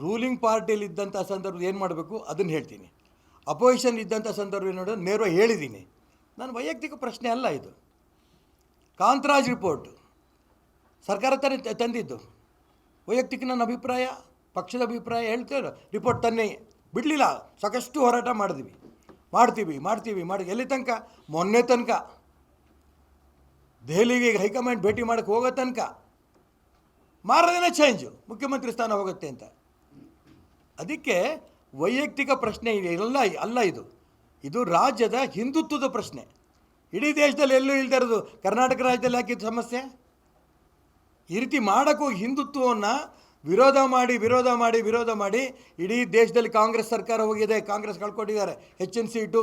Ruling ಪಾರ್ಟಿಯಲ್ಲಿ ಇದ್ದಂಥ ಸಂದರ್ಭ ಏನು ಮಾಡಬೇಕು? ಅದನ್ನು ಹೇಳ್ತೀನಿ. ಅಪೋಸಿಷನ್ ಇದ್ದಂಥ ಸಂದರ್ಭ ಏನು ನೇರವಾಗಿ ಹೇಳಿದ್ದೀನಿ ನನ್ನ ವೈಯಕ್ತಿಕ ಪ್ರಶ್ನೆ ಅಲ್ಲ ಇದು. ಕಾಂತರಾಜ್ ರಿಪೋರ್ಟ್. ಸರ್ಕಾರ ತಾನೇ ತಂದಿದ್ದು. ವೈಯಕ್ತಿಕ ನನ್ನ ಅಭಿಪ್ರಾಯ, ಪಕ್ಷದ ಅಭಿಪ್ರಾಯ ಹೇಳ್ತೇವೆ ರಿಪೋರ್ಟ್ ತನ್ನೇ ಬಿಡಲಿಲ್ಲ. ಸಾಕಷ್ಟು ಹೋರಾಟ ಮಾಡಿದ್ವಿ. ಮಾಡ್ತೀವಿ ಮಾಡ್ತೀವಿ, ಮಾಡಿ. ಎಲ್ಲಿ ತನಕ? ಮೊನ್ನೆ ತನಕ. ದೆಹಲಿಗೆ ಹೈಕಮಾಂಡ್ ಭೇಟಿ ಮಾಡೋಕ್ಕೆ ಹೋಗೋ ತನಕ. ಮಾರದಿನ ಚೇಂಜು ಮುಖ್ಯಮಂತ್ರಿ ಸ್ಥಾನ ಹೋಗುತ್ತೆ ಅಂತ. ಅದಕ್ಕೆ ವೈಯಕ್ತಿಕ ಪ್ರಶ್ನೆ ಇಲ್ಲ ಅಲ್ಲ ಇದು. ಇದು ರಾಜ್ಯದ ಹಿಂದುತ್ವದ ಪ್ರಶ್ನೆ. ಇಡೀ ದೇಶದಲ್ಲಿ ಎಲ್ಲೂ ಇಲ್ದೇ ಇರೋದು ಕರ್ನಾಟಕ ರಾಜ್ಯದಲ್ಲಿ ಹಾಕಿದ ಸಮಸ್ಯೆ? ಈ ರೀತಿ ಮಾಡೋಕ್ಕೂ ಹಿಂದುತ್ವವನ್ನು ವಿರೋಧ ಮಾಡಿ ವಿರೋಧ ಮಾಡಿ ವಿರೋಧ ಮಾಡಿ ಇಡೀ ದೇಶದಲ್ಲಿ ಕಾಂಗ್ರೆಸ್ ಸರ್ಕಾರ ಹೋಗಿದೆ, ಕಾಂಗ್ರೆಸ್ ಕಳ್ಕೊಂಡಿದ್ದಾರೆ HNC ಟು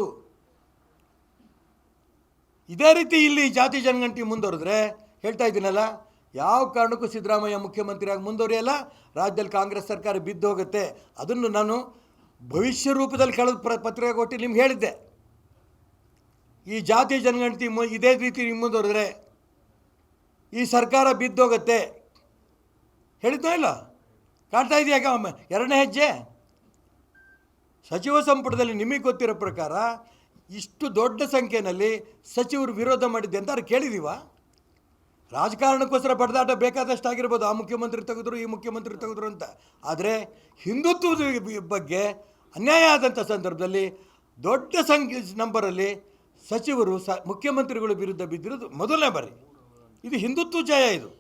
ಇದೇ ರೀತಿ ಇಲ್ಲಿ ಜಾತಿ ಜನಗಂಟಿ ಮುಂದುವರೆದ್ರೆ ಹೇಳ್ತಾ ಇದ್ದೀನಲ್ಲ ಯಾವ ಕಾರಣಕ್ಕೂ ಸಿದ್ದರಾಮಯ್ಯ ಮುಖ್ಯಮಂತ್ರಿಯಾಗಿ ಮುಂದುವರಿಯಲ್ಲ. ರಾಜ್ಯದಲ್ಲಿ ಕಾಂಗ್ರೆಸ್ ಸರ್ಕಾರ ಬಿದ್ದು ಹೋಗುತ್ತೆ. ಅದನ್ನು ನಾನು ಭವಿಷ್ಯ ರೂಪದಲ್ಲಿ ಕಳೆದ ಪ್ರ, ಪತ್ರಿಕೆ ಕೊಟ್ಟು ನಿಮ್ಗೆ ಹೇಳಿದ್ದೆ. ಈ ಜಾತಿ ಜನಗಣತಿ ಇದೇ ರೀತಿ ನಿಮ್ಮ ಮುಂದುವರೆದ್ರೆ ಈ ಸರ್ಕಾರ ಬಿದ್ದೋಗತ್ತೆ ಹೇಳಿದ್ನೋ ಇಲ್ಲ? ಕಾಣ್ತಾ ಒಮ್ಮೆ? ಎರಡನೇ ಹೆಜ್ಜೆ? ಸಚಿವ ಸಂಪುಟದಲ್ಲಿ ನಿಮಗೆ ಗೊತ್ತಿರೋ ಪ್ರಕಾರ ಇಷ್ಟು ದೊಡ್ಡ ಸಂಖ್ಯೆಯಲ್ಲಿ ಸಚಿವರು ವಿರೋಧ ಮಾಡಿದ್ದೆ ಅಂತ ಕೇಳಿದೀವ? ರಾಜಕಾರಣಕ್ಕೋಸ್ಕರ ಬಡದಾಟ ಬೇಕಾದಷ್ಟು ಆಗಿರ್ಬೋದು ಆ ಮುಖ್ಯಮಂತ್ರಿ ತೆಗೆದ್ರು, ಈ ಮುಖ್ಯಮಂತ್ರಿ ತೆಗೆದ್ರು ಅಂತ. ಆದರೆ ಹಿಂದುತ್ವದ ಬಗ್ಗೆ ಅನ್ಯಾಯ ಆದಂಥ ಸಂದರ್ಭದಲ್ಲಿ ದೊಡ್ಡ ಸಂಖ್ಯೆ ನಂಬರಲ್ಲಿ ಸಚಿವರು ಸ ಮುಖ್ಯಮಂತ್ರಿಗಳ ವಿರುದ್ಧ ಬಿದ್ದಿರೋದು ಮೊದಲನೇ ಬಾರಿ. ಇದು ಹಿಂದುತ್ವ ಜಯ ಇದು.